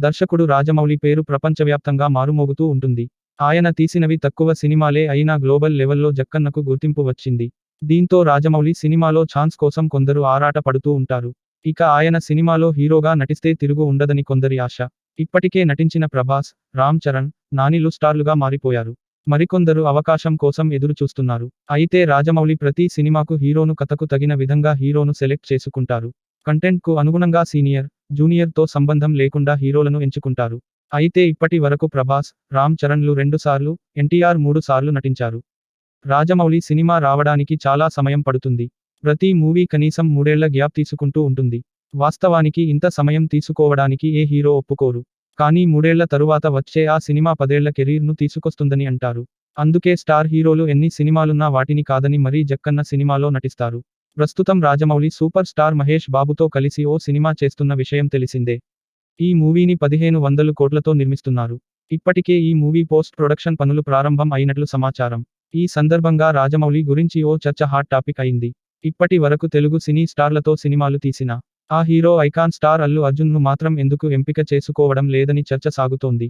దర్శకుడు రాజమౌళి పేరు ప్రపంచవ్యాప్తంగా మారుమోగుతూ ఉంటుంది. ఆయన తీసినవి తక్కువ సినిమాలే అయినా గ్లోబల్ లెవెల్లో జక్కన్నకు గుర్తింపు వచ్చింది. దీంతో రాజమౌళి సినిమాలో ఛాన్స్ కోసం కొందరు ఆరాట పడుతూ ఉంటారు. ఇక ఆయన సినిమాలో హీరోగా నటిస్తే తిరుగు ఉండదని కొందరి ఆశ. ఇప్పటికే నటించిన ప్రభాస్ రామ్ చరణ్ నానిలు స్టార్లుగా మారిపోయారు. మరికొందరు అవకాశం కోసం ఎదురు చూస్తున్నారు అయితే రాజమౌళి ప్రతి సినిమాకు హీరోను కథకు తగిన విధంగా హీరోను సెలెక్ట్ చేసుకుంటారు. కంటెంట్కు అనుగుణంగా సీనియర్ జూనియర్తో సంబంధం లేకుండా హీరోలను ఎంచుకుంటారు. అయితే ఇప్పటి వరకు ప్రభాస్ రామ్ చరణ్లు రెండుసార్లు ఎన్టీఆర్ మూడు సార్లు నటించారు. రాజమౌళి సినిమా రావడానికి చాలా సమయం పడుతుంది. ప్రతి మూవీ కనీసం మూడేళ్ళ గ్యాప్ తీసుకుంటూ ఉంటుంది. వాస్తవానికి ఇంత సమయం తీసుకోవడానికి ఏ హీరో ఒప్పుకోరు. కానీ మూడేళ్ళ తరువాత వచ్చే ఆ సినిమా పదేళ్ళ కెరీర్ను తీసుకొస్తుందని అంటారు. అందుకే స్టార్ హీరోలు ఎన్ని సినిమాలున్నా వాటిని కాదని మరీ జక్కన్న సినిమాలో నటిస్తారు. ప్రస్తుతం రాజమౌళి సూపర్ స్టార్ మహేష్ బాబుతో కలిసి ఓ సినిమా చేస్తున్న విషయం తెలిసిందే. ఈ మూవీని పదిహేను వందలు కోట్లతో నిర్మిస్తున్నారు. ఇప్పటికే ఈ మూవీ పోస్ట్ ప్రొడక్షన్ పనులు ప్రారంభం అయినట్లు సమాచారం. ఈ సందర్భంగా రాజమౌళి గురించి ఓ చర్చ హాట్ టాపిక్ అయింది. ఇప్పటి వరకు తెలుగు సినీ స్టార్లతో సినిమాలు తీసిన ఆ హీరో ఐకాన్ స్టార్ అల్లు అర్జున్ను మాత్రం ఎందుకు ఎంపిక చేసుకోవడం లేదని చర్చ సాగుతోంది.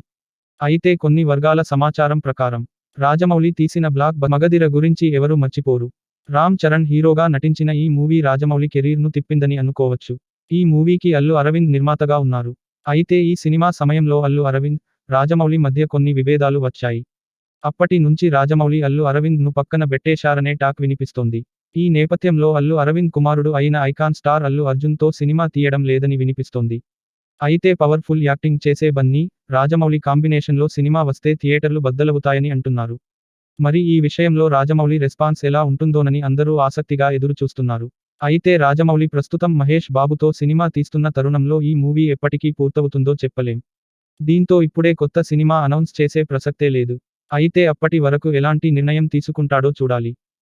అయితే కొన్ని వర్గాల సమాచారం ప్రకారం రాజమౌళి తీసిన బ్లాక్ మగధిర గురించి ఎవరూ మర్చిపోరు. రామ్ చరణ్ హీరోగా నటించిన ఈ మూవీ రాజమౌళి కెరీర్ను తిప్పిందని అనుకోవచ్చు. ఈ మూవీకి అల్లు అరవింద్ నిర్మాతగా ఉన్నారు. అయితే ఈ సినిమా సమయంలో అల్లు అరవింద్ రాజమౌళి మధ్య కొన్ని విభేదాలు వచ్చాయి. అప్పటి నుంచి రాజమౌళి అల్లు అరవింద్ను పక్కన పెట్టేశారనే టాక్ వినిపిస్తోంది. ఈ నేపథ్యంలో అల్లు అరవింద్ కుమారుడు అయిన ఐకాన్ స్టార్ అల్లు అర్జున్తో సినిమా తీయడం లేదని వినిపిస్తోంది. అయితే పవర్ఫుల్ యాక్టింగ్ చేసే బన్నీ రాజమౌళి కాంబినేషన్లో సినిమా వస్తే థియేటర్లు బద్దలవుతాయని అంటున్నారు. మరి ఈ విషయంలో రాజమౌళి రెస్పాన్స్ ఎలా ఉంటుందోనని అందరూ ఆసక్తిగా ఎదురు చూస్తున్నారు అయితే రాజమౌళి ప్రస్తుతం మహేష్ బాబుతో సినిమా తీస్తున్న తరుణంలో ఈ మూవీ ఎప్పటికీ పూర్తవుతుందో చెప్పలేం. దీంతో ఇప్పుడే కొత్త సినిమా అనౌన్స్ చేసే ప్రసక్తే లేదు. అయితే అప్పటి వరకు ఎలాంటి నిర్ణయం తీసుకుంటాడో చూడాలి.